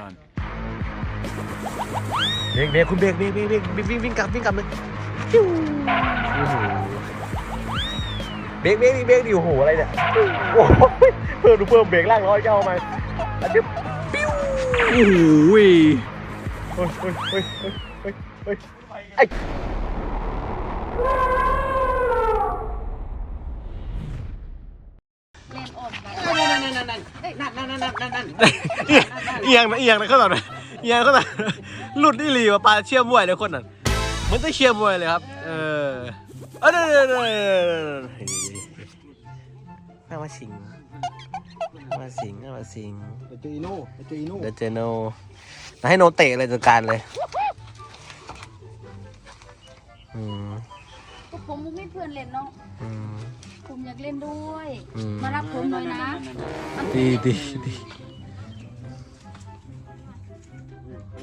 Run. เบรกเบรกคุณเบรกเบรกเบรกเบรกวิ่งวิ่งกลับวิ่งกลับเลยฟิวโอ้โหเบรกเบรกเบรกดิโอ้โหอะไรเนี่ยโอ้โหเพิ่มดูเพิ่มเบรกล่างร้อยเจ้ามาอันเดียวปิ้วโอ้โหเฮ้ยเฮ้ยเฮ้ยเฮ้ยเฮ้ยเฮ้ยเฮ้ยไอ้เล่นอดกั นเอียงนะเอียงนะเขาแบบนั้นเอียงเขาแบบหลุดนี่หลีว่าปลาเชี่ยมวยเลยคนนั้นเหมือนจะเชี่ยมวยเลยครับ เออเออเดี๋ยวเดี๋ยวเดี๋ยวเดี๋ยวน่ามาสิงน่ามาสิงน่ามาสิงเดี๋ยวเจออีโน่เดี๋ยวเจออีโน่เดี๋ยวเจอโนแล้วให้โนเตะเลยจัดการเลยอืมก็ผมไม่เพื่อนเล่นเนาะอืม ผมอยากเล่นด้วย อืม มารับผมหน่อยนะดีดีดี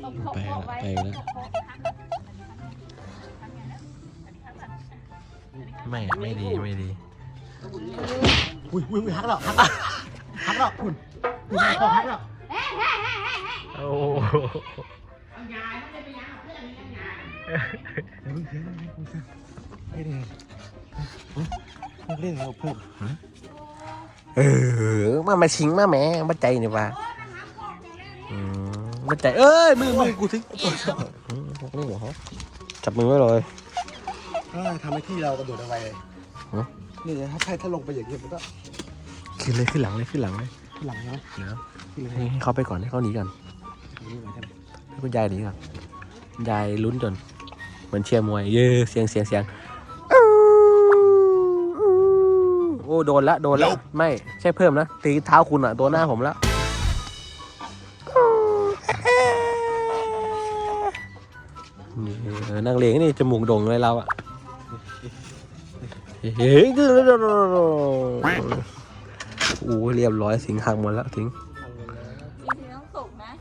ต้องเคาะเคาะไว้ไปแล้วเคาะไม่อะไม่ดีไม่ดี อุ้ยอุ้ยอุ้ยฮักแล้วฮักแล้วฮักแล้วคุณคุณฮักแล้วฮักแล้วโอ้ไม่ได้ เล่นเราเพิ่มเออมามาชิงมาแหม่มาใจนี่ว่าอืมมาใจเอ้ยมือมือกูทิ้งอืมนี่เหรอจับมือไว้เลยเออทำให้ที่เรากระโดดเอาไว้เลยฮะ นี่ถ้าใช่ถ้าลงไปอย่างนี้มันก็ขึ้นเลยขึ้นหลังเลยขึ้นหลังเลยขึ้นหลังใช่ไหมเดี๋ยวขึ้นเลยให้ให้เขาไปก่อนให้เขาหนีก่อนนี่ไว้ใช่ไหมให้คุณยายหนีก่อนยายลุ้นจนเหมือนเชียร์มวยเย้เสียงเสียงเสียง โอ้โดนละโดนละไม่ใช่เพิ่มนะตีเท้าคุณอะตัวหน้าผมแล้วนี่เออนั่งเลงนี่จมูกโด่งเลยเราอะเฮ้ยโอ้เรียบร้อยสิงหักหมดแล้วสิงจริงๆต้องส่งนะ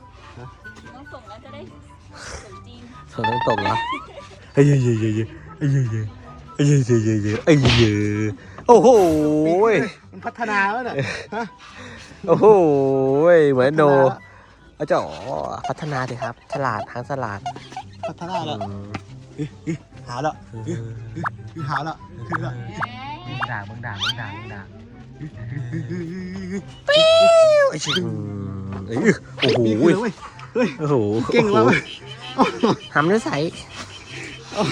ต้องส่งแล้วจะได้สมจริงสนต้องตกเหรอเอ้ยเย้ยเย้ยเย้ยเย้ยเอ้ยเย้ยเย้ย เอ้ยเย้ยเย้ยเย้ยเย้ยเอ้ยเย้ยเย้ยโอ้โหมันพัฒนาแล้วน่ะฮะโอ้โหเหมือนโดอาจารย์พัฒนาสิครับ ฉลาดทางฉลาด พัฒนาแล้วอืมหาแล้วหาแล้วขึ้นแล้วมึงด่ามึงด่ามึงด่ามึงด่าไอ้ชิงเอ้ยโอ้โหมีคือเว้ยเฮ้ยโอ้โหเก่งแล้วเว้ยทำด้วยใสโอ้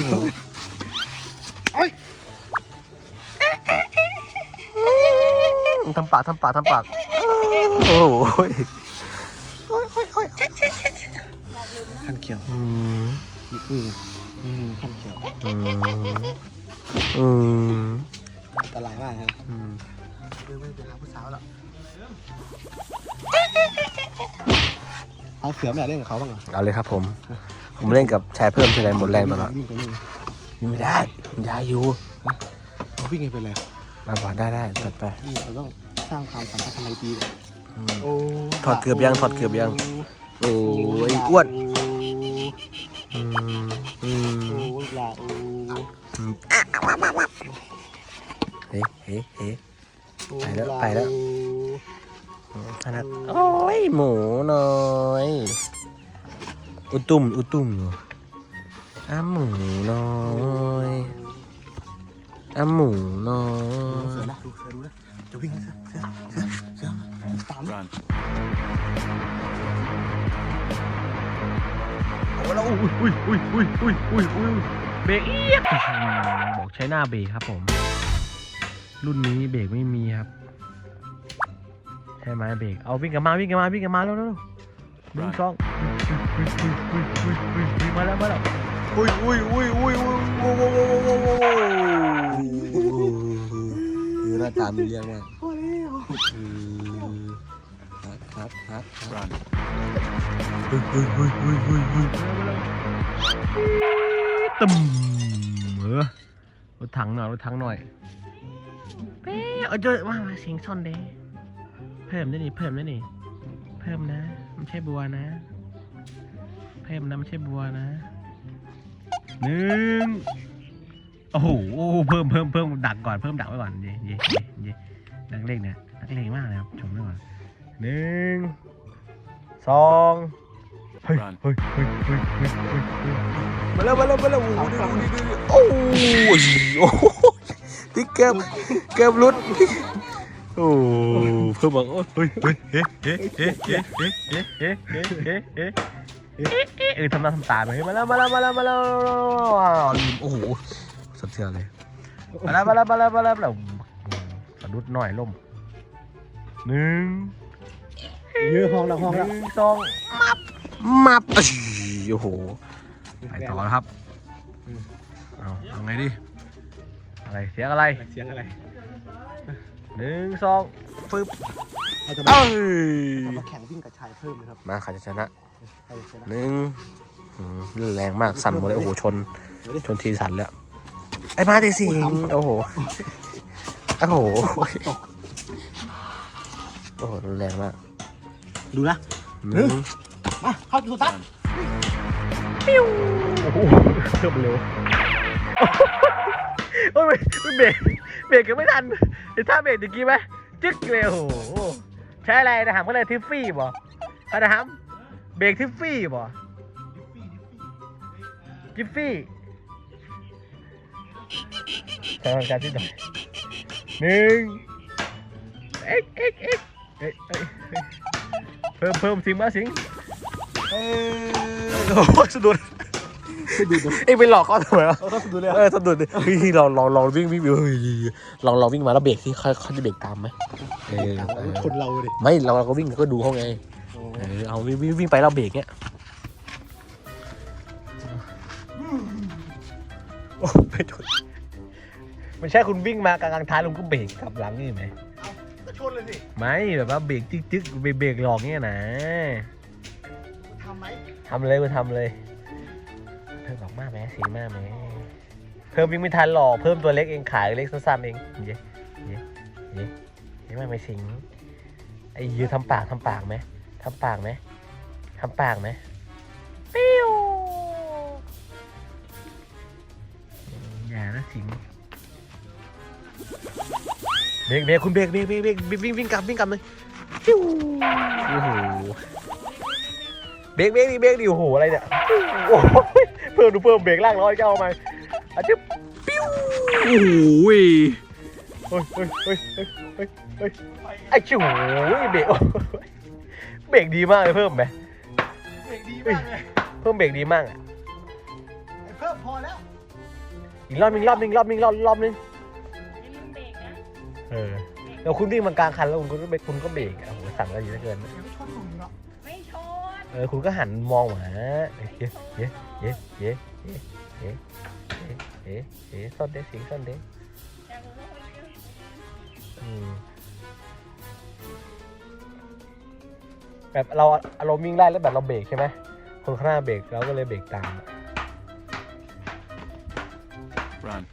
ทำปากทำปากทำปาก โอ้โหขันเขียวอืมอืมอืมขันเขียวอืมอืมอันตรายมากนะอืมเรื่องไม่ไปหาผู้สาวแล้วเอาเสือมาเล่นกับเขาบ้างเหรอเอาเลยครับผม ผมเล่นกับชายเพิ่มทีไรหมดแรงตลอดวิ่งไปวิ่งวิ่งไม่ได้ยาอยู่เขาวิ่งไงเป็นไรมาบอกได้ได้จัดไปนี่เราต้อง สร้างความสัมพันธ์ทางไอตีก่อนอืมโอ้ถอดเกือบยังถอดเกือบยัง โอ้ยอ้วนอืมอืมโอ้ยลาโอ้เฮ้เฮ้เฮ้โอ้ไปแล้วาไปแล้วขนาดโอ้ยหมูน้อยอุตุ่มอุตุ่มอยู่อ้าหมูน้อยอ้าหมูน้อเสือยนะดูเสือดูนะจะวิ่งนะ สือตามนะ Run. โอ้แล้วอุ้ยอุ้ยอุ้ยอุ้ยอุ้ยอุ้ยอุ้ยเบรกเอียดบอกใช้หน้าเบรกครับผม รุ่นนี้เบรกไม่มีครับ ใช่ไหมเบรกเอาวิ่งกันมาวิ่งกันมาวิ่งกันมาแล้วแล้วหนึ่งสองอุ้ยอุ้ยอุ้ยอุ้ยอุ้ยอุ้ยมาแล้วมาแล้วอุ้ยอุ้ยอุ้ยอุ้ยอุ้ยโว้โว้โว้โว้โว้โว้คือหน้าตามีเรื่องมากครับค รับครับ Run. เฮ้ยเฮ้ยเฮ้ยเฮ้ยเฮ้ยเฮ้ยตึมเออรถถังหน่อยรถถังหน่อยเป๊ะเอาเจอว่ามาเสียงซ่อนเด้เพิ่มได้นี่เพิ่มได้นี่เพิ่มนะไม่ใช่บัวนะ เพิ่มนะไม่ใช่บัวนะหนึ่งโอ้โหเพิ่มเพิ่มเพิ่มดักก่อนเพิ่มดักไว้ก่อนเย่เย่เย่เย่ดักเลขเนี่ยดักเลขมากเลยครับชมไว้ก่อน หนึ่งสองเฮ้ยเฮ้ยเฮ้ยเฮ้ยเฮ้ยเฮ้ยเฮ้ยมาแล้วมาแล้วมาแล้วโอ้โหดูดูดูดูโอ้ยโอ้โหที่เกือบเกือบหลุดโอ้เพิ่มบอกโอ้ยเฮ้ยเฮ้ยเฮ้ยเฮ้ยเฮ้ยเฮ้ยเฮ้ยเฮ้ยเฮ้ยเฮ้ยเฮ้ยเฮ้ยเออทำหน้าทำตาหน่อยมาแล้วมาแล้วมาแล้วมาแล้วลืมโอ้โหสะเทือนเลยมาแล้วมาแล้วมาแล้วมาแล้วมาแล้วสะดุดหน่อยล่มหนึ่งเยอะห้องแล้วห้องหแล้วนึ่งสองมับมับอ้าวโอ้โหไปต่อแล้วครับเอาเอาไงดิอะไรเสียงอะไรเสียงอะไรหนึ่งสองฟึบเราจะเอ้ยมาแข่งวิ่งกับชายเพิ่มนะครับมาใครจะชนะใครจะชนะหนึ่งอืมแรงมากสั่นหมดเลยโอ้โหชน ชนทีสั่นแล้วไอ้มาตีสิงโอ้โหโอ้โหโอ้โหรุนแรงมาก ดูนะหนึ่งมาเข้าสู่ตัดโอ้โหเพิ่มเร็วโอ้ยไม่เบรกเบรกยังไม่ทันไอ้ท่าเบรกตะกี้ไหมจึ๊กเลยโอ้โหใช้อะไรนะถามเขาเลยทิฟฟี่บ่เขาถามเบรกทิฟฟี่บ่ทิฟฟี่ใช้การที่หน่อยหนึ่งเอ็กเอ็กเอ็กเอ้ย เอ้ยเอ้ยเพิ่มเพิ่มสิงมาสิงเอ้ยโอ้โหสะดุดดูดูเอ้ยไปหลอกเขาทำไมวะเราต้องดูเลยเออสะดุดดิเฮ้ยลองลองลองวิ่งวิ่งเฮ้ยลองลองวิ่งมาแล้วเบรกที่เขาเขาจะเบรกตามไหมเออเออคนเราดิไม่เราเราก็วิ่งก็ดูเขาไงเออเอาวิ่งวิ่งวิ่งไปเราเบรกเนี้ยโอ้ไม่ชนไม่ใช่คุณวิ่งมากลางๆทางลุงก็เบรกกลับหลังนี่ไหมก็ ชนเลยสิไม่แบบว่าเบรกจึ๊กจึ๊กเบรกเบรกหลอกเงี้ยนะทำไหมทำเลยกูทำเลย เพิ่มออกมากไหมสีมากไหมเพิ่มวิ่งไม่ทันหรอกเพิ่มตัวเล็กเองขายเล็กสั้นๆเองเย้เย้เย้เย้ไม่ไม่สิงไอ้ยือทำปากทำปากไหมทำปากไหมทำปากไหมปิ้วอืมอย่านะสิง เบรกเบรกคุณเบรกเบรกเบรกเบรกวิ่งวิ่งกลับวิ่งกลับเลยปิ้วโอ้โหเบรกเบรกดิเบรกดิโอ้โหอะไรเนี่ยโอ้โหเพิ่มดูเพิ่มเบรกล่างร้อยเก้ามาอาจจะปิ้วโอ้โหเฮ้ยเฮ้ยเฮ้ยเฮ้ยเฮ้ยเฮ้ยเฮ้ยไอ้ชูเบรกโอ้โหเบรกดีมากเลยเพิ่มไหมเบรกดีมากเลยเพิ่มเบรกดีมากอะเพิ่มพอแล้วอีกรอบนึงรอบนึงรอบนึงรอบรอบนึง เออแล้วคุณวิ่งมากลางคันแล้วคุณก็เบรกคุณก็เบรกอะโอ้โหสั่งกันอยู่เหลือเกิน เดี๋ยวชนหนุ่มเนาะไม่ชนเออคุณก็หันมองหมาเย้เย้เย้เย้เย้เย้เย้เย้เย้ซ่อนเด้สิงซ่อนเด้อยากรู้ว่าคนเดียวอืมแบบเราอารมณ์วิ่งไล่แล้วแบบเราเบรกใช่ไหมคนข้างหน้าเบรกเราก็เลยเบรกตาม Run.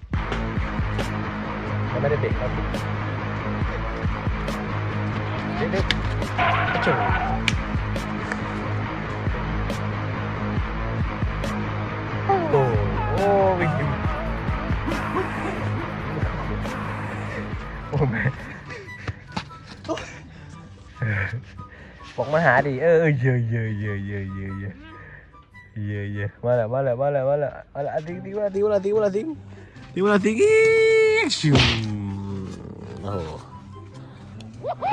ไม่ได้ติดครับนิดนิดจุ๊โอ้โหวิ่งอยู่โอ้แม่บอกมาหาดิเออเยอะเยอะเยอะเยอะเยอะเยอะเยอะมาแล้วมาแล้วมาแล้วมาแล้วมาแล้วติ้งติ้งมาติ้งมาติ้งมาติ้งติ้งมาติ้ง ชิวโอ้โห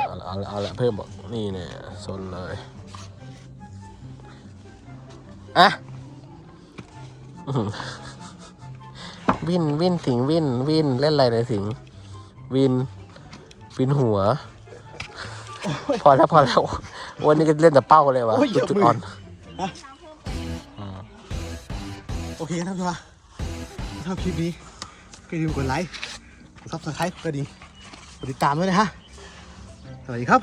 เอาละเอาละเอาละเพิ่มบอกนี่เนี่ยโซนเลยอะอื้อหือวินวินสิงวินวินเล่นอะไรเนี่ยสิงวินวินหัว พอแล้วพอแล้ววันนี้ก็เล่นแต่เป้าเลยวะจุดจุดอ่อนอืม โอเคท่านผู้ชมถ้าชอบคลิปนี้ก็อย่าลืมกดไลค์กด ซับสไครต์ก็ดีกดติดตามด้วยนะฮะ สวัสดีครับ